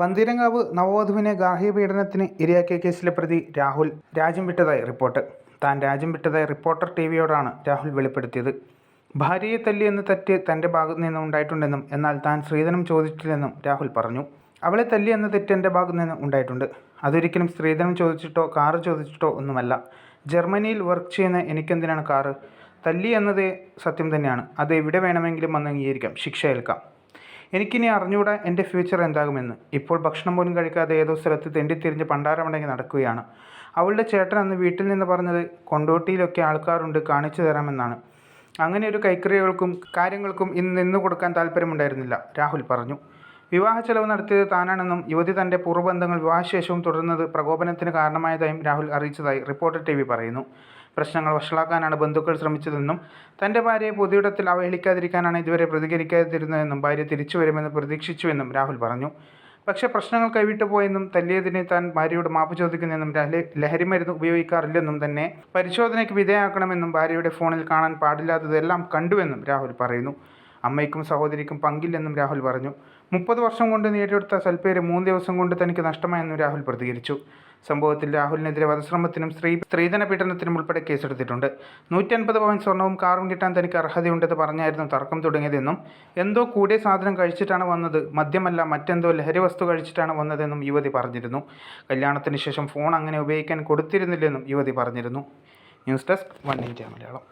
പന്തീരങ്കാവ് നവവധുവിനെ ഗാർഹികപീഡനത്തിന് ഇരയാക്കിയ കേസിലെ പ്രതി രാഹുൽ. രാജ്യം വിട്ടതായി റിപ്പോർട്ട്. താൻ രാജ്യം വിട്ടതായി റിപ്പോർട്ടർ ടി വിയോടാണ് രാഹുൽ വെളിപ്പെടുത്തിയത്. ഭാര്യയെ തല്ലിയെന്ന് തെറ്റ് തന്റെ ഭാഗത്തു നിന്ന് ഉണ്ടായിട്ടുണ്ടെന്നും എന്നാൽ താൻ സ്ത്രീധനം ചോദിച്ചിട്ടില്ലെന്നും രാഹുൽ പറഞ്ഞു. അവളെ തല്ലിയെന്ന തെറ്റ് എന്റെ ഭാഗത്തു നിന്ന് ഉണ്ടായിട്ടുണ്ട്. അതൊരിക്കലും സ്ത്രീധനം ചോദിച്ചിട്ടോ കാറ് ചോദിച്ചിട്ടോ ഒന്നുമല്ല. ജർമ്മനിയിൽ വർക്ക് ചെയ്യുന്ന എനിക്കെന്തിനാണ് കാറ്? തല്ലി എന്നത് സത്യം തന്നെയാണ്. അത് എവിടെ വേണമെങ്കിലും വന്ന് അംഗീകരിക്കാം. ശിക്ഷ ഏൽക്കാം. എനിക്കിനി അറിഞ്ഞുകൂടാ എന്റെ ഫ്യൂച്ചർ എന്താകുമെന്ന്. ഇപ്പോൾ ഭക്ഷണം പോലും കഴിക്കാതെ ഏതോ സ്ഥലത്ത് തെണ്ടിത്തിരിഞ്ഞ് പണ്ടാരമടങ്ങി നടക്കുകയാണ്. അവളുടെ ചേട്ടൻ അന്ന് വീട്ടിൽ നിന്ന് പറഞ്ഞത് കൊണ്ടോട്ടിയിലൊക്കെ ആൾക്കാരുണ്ട് കാണിച്ചു തരാമെന്നാണ്. അങ്ങനെ ഒരു കൈക്കറികൾക്കും കാര്യങ്ങൾക്കും ഇന്ന് നിന്നു കൊടുക്കാൻ താല്പര്യമുണ്ടായിരുന്നില്ല രാഹുൽ പറഞ്ഞു. വിവാഹ ചെലവ് നടത്തിയത് താനാണെന്നും യുവതി തന്റെ പൂർവബന്ധങ്ങൾ വിവാഹശേഷവും തുടർന്നത് പ്രകോപനത്തിന് കാരണമായതായും രാഹുൽ അറിയിച്ചതായി റിപ്പോർട്ടർ ടി പറയുന്നു. പ്രശ്നങ്ങൾ വഷളാക്കാനാണ് ബന്ധുക്കൾ ശ്രമിച്ചതെന്നും തന്റെ ഭാര്യയെ പൊതുയിടത്തിൽ അവഹേളിക്കാതിരിക്കാനാണ് ഇതുവരെ പ്രതികരിക്കാതിരുന്നതെന്നും ഭാര്യ തിരിച്ചു വരുമെന്ന് പ്രതീക്ഷിച്ചുവെന്നും രാഹുൽ പറഞ്ഞു. പക്ഷേ പ്രശ്നങ്ങൾ കൈവിട്ടു പോയെന്നും തല്ലിയതിന് താൻ ഭാര്യയോട് മാപ്പ് ചോദിക്കുന്നെന്നും ലഹരി ലഹരിമരുന്ന് ഉപയോഗിക്കാറില്ലെന്നും തന്നെ പരിശോധനയ്ക്ക് വിധേയമാക്കണമെന്നും ഭാര്യയുടെ ഫോണിൽ കാണാൻ പാടില്ലാത്തതെല്ലാം കണ്ടുവെന്നും രാഹുൽ പറയുന്നു. അമ്മയ്ക്കും സഹോദരിക്കും പങ്കില്ലെന്നും രാഹുൽ പറഞ്ഞു. മുപ്പത് വർഷം കൊണ്ട് നേടിയെടുത്ത സൽപ്പേര് മൂന്ന് ദിവസം കൊണ്ട് തനിക്ക് നഷ്ടമായെന്നും രാഹുൽ പ്രതികരിച്ചു. സംഭവത്തിൽ രാഹുലിനെതിരെ വധശ്രമത്തിനും സ്ത്രീ സ്ത്രീധന പീഡനത്തിനും ഉൾപ്പെടെ കേസെടുത്തിട്ടുണ്ട്. നൂറ്റി അൻപത് പവൻ സ്വർണവും കാറും കിട്ടാൻ തനിക്ക് അർഹതയുണ്ടെന്ന് പറഞ്ഞായിരുന്നു തർക്കം തുടങ്ങിയതെന്നും എന്തോ കൂടിയ സാധനം കഴിച്ചിട്ടാണ് വന്നത് മദ്യമല്ല മറ്റെന്തോ ലഹരി വസ്തു കഴിച്ചിട്ടാണ് വന്നതെന്നും യുവതി പറഞ്ഞിരുന്നു. കല്യാണത്തിന് ശേഷം ഫോൺ അങ്ങനെ ഉപയോഗിക്കാൻ കൊടുത്തിരുന്നില്ലെന്നും യുവതി പറഞ്ഞിരുന്നു. News desk one India Malayalam.